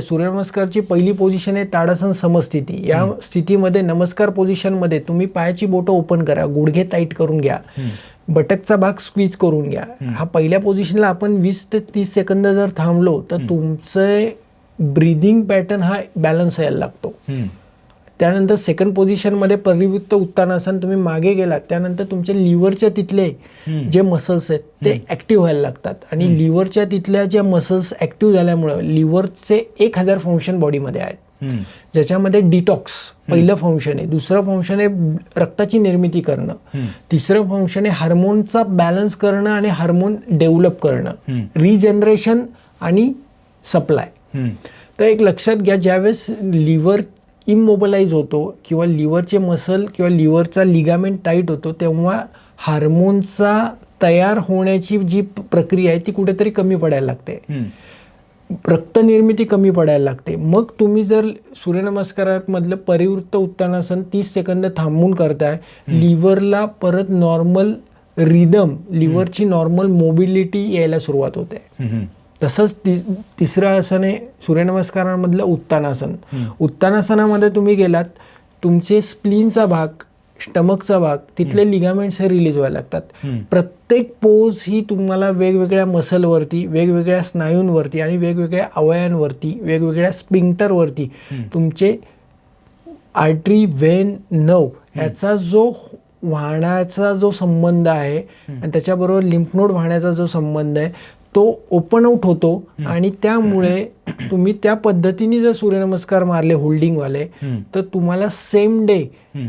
सूर्यनमस्कारची पहिली पोझिशन आहे ताडासन समस्थिती. या स्थितीमध्ये नमस्कार पोझिशनमध्ये तुम्ही पायाची बोटं ओपन करा गुडघे टाईट करून घ्या बटकचा भाग स्क्वीज करून घ्या. हा पहिल्या पोझिशनला आपण वीस ते तीस सेकंद जर थांबलो तर तुमचं ब्रिदिंग पॅटर्न हा बॅलन्स यायला लागतो. त्यानंतर सेकंड पोझिशनमध्ये परिवृत्त उत्तानासन तुम्ही मागे गेलात त्यानंतर तुमच्या लिव्हरच्या तिथले जे मसल्स आहेत ते ऍक्टिव्ह व्हायला लागतात. आणि लिव्हरच्या तिथल्या ज्या मसल्स ऍक्टिव्ह झाल्यामुळं लिव्हरचे एक हजार फंक्शन बॉडीमध्ये आहेत. ज्याच्यामध्ये डिटॉक्स पहिलं फंक्शन आहे. दुसरं फंक्शन आहे रक्ताची निर्मिती करणं. तिसरं फंक्शन आहे हार्मोनचा बॅलन्स करणं आणि हार्मोन डेव्हलप करणं. रिजनरेशन आणि सप्लाय तर एक लक्षात घ्या ज्यावेळेस लिव्हर इमोबलाइज होतो किंवा लिव्हरचे मसल किंवा लिव्हरचा लिगामेंट टाईट होतो तेव्हा हार्मोनचा तयार होण्याची जी प्रक्रिया आहे ती कुठेतरी कमी पडायला लागते. रक्तनिर्मिती कमी पडायला लागते. मग तुम्ही जर सूर्यनमस्कारात मधलं परिवृत्त उत्तानासन तीस सेकंद थांबून करताय लिव्हरला परत नॉर्मल रिदम लिव्हरची नॉर्मल मोबिलिटी यायला सुरुवात होते. तसंच ति तिसरं आसन आहे सूर्यनमस्कारामधलं उत्तानासन. उत्तानासनामध्ये तुम्ही गेलात तुमचे स्प्लीनचा भाग स्टमकचा भाग तिथले लिगामेंट्स हे रिलीज व्हायला लागतात. प्रत्येक पोज ही तुम्हाला वेगवेगळ्या मसलवरती वेगवेगळ्या स्नायूंवरती आणि वेगवेगळ्या अवयांवरती वेगवेगळ्या स्पिंक्टरवरती तुमचे आर्टरी वेन नव ह्याचा जो वाहण्याचा जो संबंध आहे आणि त्याच्याबरोबर लिम्फनोड वाहण्याचा जो संबंध आहे तो ओपन आउट होतो आणि त्यामुळे तुम्ही त्या पद्धतीने जर सूर्यनमस्कार मारले होल्डिंगवाले तर तुम्हाला सेम डे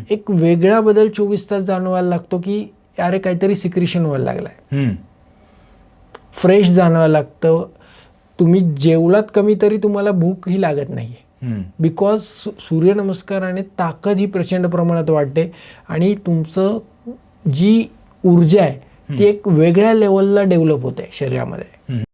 एक वेगळा बदल चोवीस तास जाणवायला लागतो की अरे काहीतरी सिक्रिशन व्हायला लागलाय. फ्रेश जाणवायला लागतं. तुम्ही जेवलात कमी तरी तुम्हाला भूक ही लागत नाहीये. बिकॉज सूर्यनमस्काराने ताकद ही प्रचंड प्रमाणात वाढते आणि तुमचं जी ऊर्जा आहे ती एक वेगळ्या लेवलला डेव्हलप होते शरीरामध्ये.